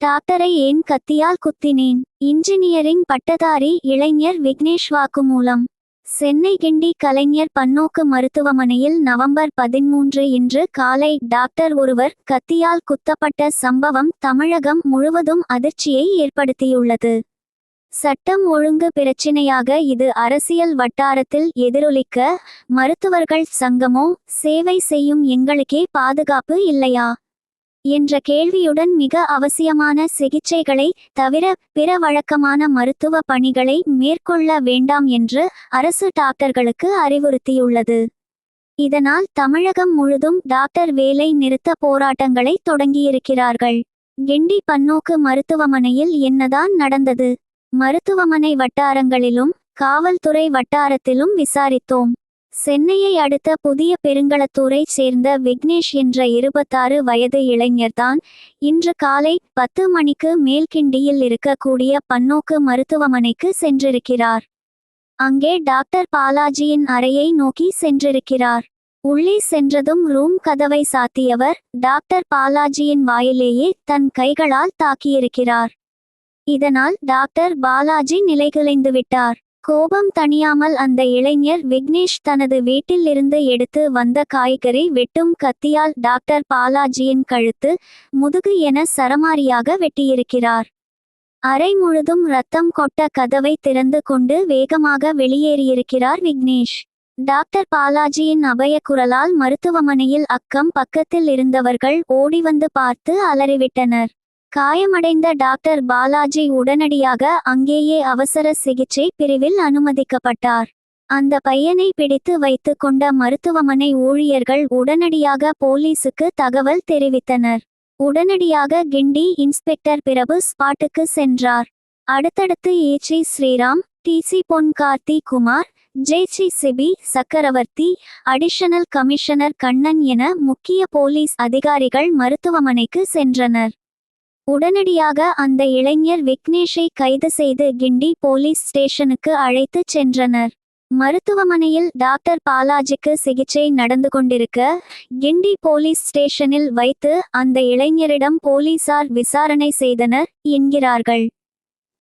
டாக்டரை ஏன் கத்தியால் குத்தினேன்? இன்ஜினியரிங் பட்டதாரி இளைஞர் விக்னேஷ் வாக்குமூலம். சென்னை கிண்டி கலைஞர் பன்னோக்கு மருத்துவமனையில் நவம்பர் பதிமூன்று இன்று காலை டாக்டர் ஒருவர் கத்தியால் குத்தப்பட்ட சம்பவம் தமிழகம் முழுவதும் அதிர்ச்சியை ஏற்படுத்தியுள்ளது. சட்டம் ஒழுங்கு பிரச்சினையாக இது அரசியல் வட்டாரத்தில் எதிரொலிக்க மருத்துவர்கள் சங்கமோ? சேவை செய்யும் எங்களுக்கே பாதுகாப்பு இல்லையா? என்ற கேள்வியுடன் மிக அவசியமான சிகிச்சைகளை தவிர பிற வழக்கமான மருத்துவ பணிகளை மேற்கொள்ள வேண்டாம் என்று அரசு டாக்டர்களுக்கு அறிவுறுத்தியுள்ளது. இதனால் தமிழகம் முழுதும் டாக்டர் வேலை நிறுத்த போராட்டங்களை தொடங்கியிருக்கிறார்கள். கிண்டி பன்னோக்கு மருத்துவமனையில் என்னதான் நடந்தது? மருத்துவமனை வட்டாரங்களிலும் காவல்துறை வட்டாரத்திலும் விசாரித்தோம். சென்னையை அடுத்த புதிய பெருங்களத்தூரைச் சேர்ந்த விக்னேஷ் என்ற இருபத்தாறு வயது இளைஞர்தான் இன்று காலை பத்து மணிக்கு மேல்கிண்டியில் இருக்கக்கூடிய பன்னோக்கு மருத்துவமனைக்கு சென்றிருக்கிறார். அங்கே டாக்டர் பாலாஜியின் அறையை நோக்கி சென்றிருக்கிறார். உள்ளே சென்றதும் ரூம் கதவை சாத்தியவர் டாக்டர் பாலாஜியின் வாயிலேயே தன் கைகளால் தாக்கியிருக்கிறார். இதனால் டாக்டர் பாலாஜி நிலைகுலைந்து விட்டார் கோபம் தணியாமல் அந்த இளைஞர் விக்னேஷ் தனது வீட்டிலிருந்து எடுத்து வந்த காய்கறி வெட்டும் கத்தியால் டாக்டர் பாலாஜியின் கழுத்து முதுகு என சரமாரியாக வெட்டியிருக்கிறார். அறை முழுதும் ரத்தம் கொட்ட கதவை திறந்து கொண்டு வேகமாக வெளியேறியிருக்கிறார் விக்னேஷ். டாக்டர் பாலாஜியின் அபய குரலால் மருத்துவமனையில் அக்கம் பக்கத்தில் இருந்தவர்கள் ஓடிவந்து பார்த்து அலறிவிட்டனர். காயமடைந்த டாக்டர் பாலாஜி உடனடியாக அங்கேயே அவசர சிகிச்சை பிரிவில் அனுமதிக்கப்பட்டார். அந்த பையனை பிடித்து வைத்து கொண்ட மருத்துவமனை ஊழியர்கள் உடனடியாக போலீசுக்கு தகவல் தெரிவித்தனர். உடனடியாக கிண்டி இன்ஸ்பெக்டர் பிரபு ஸ்பாட்டுக்கு சென்றார். அடுத்தடுத்து AC Sriram DC Pon Karthi Kumar JC Sibi Chakravarthy additional commissioner Kannan என முக்கிய போலீஸ் அதிகாரிகள் மருத்துவமனைக்கு சென்றனர். உடனடியாக அந்த இளைஞர் விக்னேஷை கைது செய்து கிண்டி போலீஸ் ஸ்டேஷனுக்கு அழைத்துச் சென்றனர். மருத்துவமனையில் டாக்டர் பாலாஜிக்கு சிகிச்சை நடந்து கொண்டிருக்க கிண்டி போலீஸ் ஸ்டேஷனில் வைத்து அந்த இளைஞரிடம் போலீசார் விசாரணை செய்தனர் என்கிறார்கள்.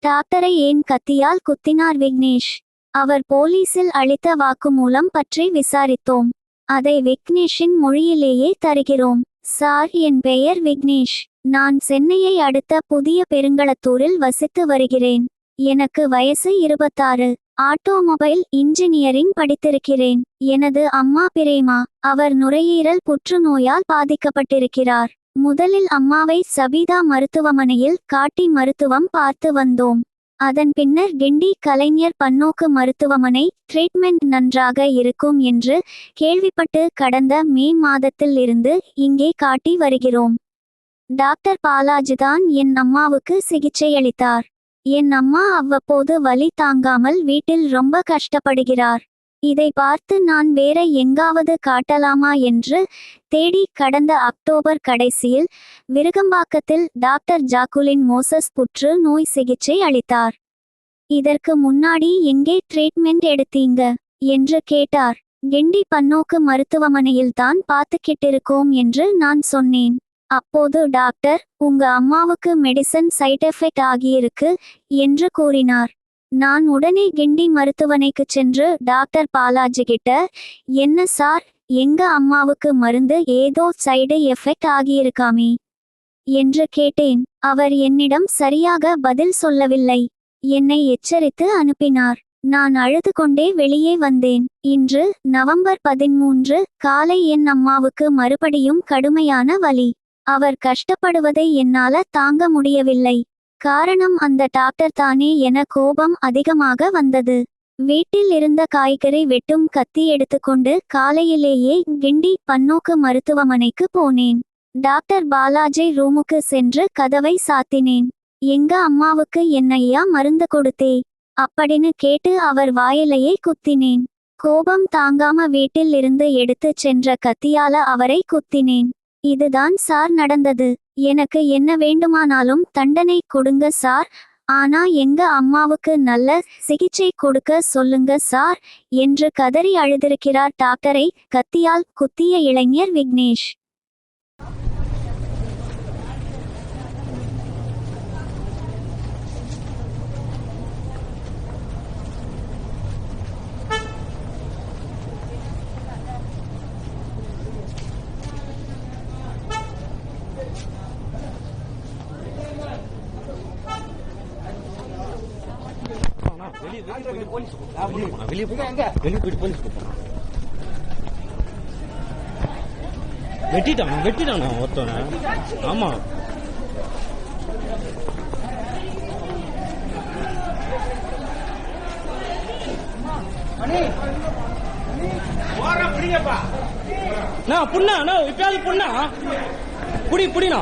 டாக்டரை ஏன் கத்தியால் குத்தினார் விக்னேஷ்? அவர் போலீசில் அளித்த வாக்குமூலம் பற்றி விசாரித்தோம். அதை விக்னேஷின் மொழியிலேயே தருகிறோம். சார் என் பெயர் விக்னேஷ். நான் சென்னையை அடுத்த புதிய பெருங்களத்தூரில் வசித்து வருகிறேன். எனக்கு வயசு இருபத்தாறு. ஆட்டோமொபைல் இன்ஜினியரிங் படித்திருக்கிறேன். எனது அம்மா பிரேமா. அவர் நுரையீரல் புற்றுநோயால் பாதிக்கப்பட்டிருக்கிறார். முதலில் அம்மாவை சபிதா மருத்துவமனையில் காட்டி மருத்துவம் பார்த்து வந்தோம். அதன் பின்னர் கிண்டி கலைஞர் பன்னோக்கு மருத்துவமனை ட்ரீட்மெண்ட் நன்றாக இருக்கும் என்று கேள்விப்பட்டு கடந்த மே மாதத்தில் இருந்து இங்கே காட்டி வருகிறோம். டாக்டர் பாலாஜிதான் என் அம்மாவுக்கு சிகிச்சை அளித்தார். என் அம்மா அவ்வப்போது வலி தாங்காமல் வீட்டில் ரொம்ப கஷ்டப்படுகிறார். இதை பார்த்து நான் வேற எங்காவது காட்டலாமா என்று தேடி கடந்த அக்டோபர் கடைசியில் விருகம்பாக்கத்தில் டாக்டர் ஜாக்குலின் மோசஸ் புற்று நோய் சிகிச்சை அளித்தார். இதற்கு முன்னாடி எங்கே ட்ரீட்மெண்ட் எடுத்தீங்க? என்று கேட்டார். கிண்டி பன்னோக்கு மருத்துவமனையில்தான் பார்த்துக்கிட்டிருக்கோம் என்று நான் சொன்னேன். அப்போது டாக்டர் உங்க அம்மாவுக்கு மெடிசன் சைட் எஃபெக்ட் ஆகியிருக்கு என்று கூறினார். நான் உடனே கிண்டி மருத்துவனைக்கு சென்று டாக்டர் பாலாஜி கிட்ட என்ன சார் எங்க அம்மாவுக்கு மருந்து ஏதோ சைடு எஃபெக்ட் ஆகியிருக்காமே என்று கேட்டேன். அவர் என்னிடம் சரியாக பதில் சொல்லவில்லை. என்னை எச்சரித்து அனுப்பினார். நான் அழுது கொண்டே வெளியே வந்தேன். இன்று நவம்பர் பதிமூன்று காலை என் அம்மாவுக்கு மறுபடியும் கடுமையான வலி. அவர் கஷ்டப்படுவதை என்னால தாங்க முடியவில்லை. காரணம் அந்த டாக்டர் தானே என கோபம் அதிகமாக வந்தது. வீட்டில் இருந்த காய்கறி வெட்டும் கத்தி எடுத்துக்கொண்டு காலையிலேயே கிண்டி பன்னோக்கு மருத்துவமனைக்கு போனேன். டாக்டர் பாலாஜி ரூமுக்கு சென்று கதவை சாத்தினேன். எங்க அம்மாவுக்கு என்னையா மருந்து கொடுத்தே? அப்படின்னு கேட்டு அவர் வாயிலையே குத்தினேன். கோபம் தாங்காம வீட்டில் இருந்து எடுத்துச் சென்ற கத்தியால அவரை குத்தினேன். இதுதான் சார் நடந்தது. எனக்கு என்ன வேண்டுமானாலும் தண்டனை கொடுங்க சார். ஆனா எங்க அம்மாவுக்கு நல்ல சிகிச்சை கொடுக்க சொல்லுங்க சார். என்று கதறி அழுதிருக்கிறார் டாக்டரை கத்தியால் குத்திய இளைஞர் விக்னேஷ். வெளியே போயிட்டு போலீஸ் வெட்டிட்டான் வெட்டிட்டான் ஒருத்தவன ஆமா. அண்ணா புண்ணா அண்ணா இப்பயாவது புண்ணா புடி புடிண்ணா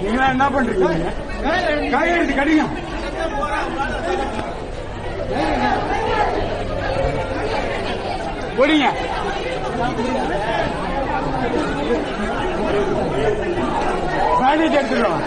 நீங்களா என்ன பண்றீங்க கயிறு கடிங்க. போடிங்க பேண்டேஜ் எடுத்துருவோம்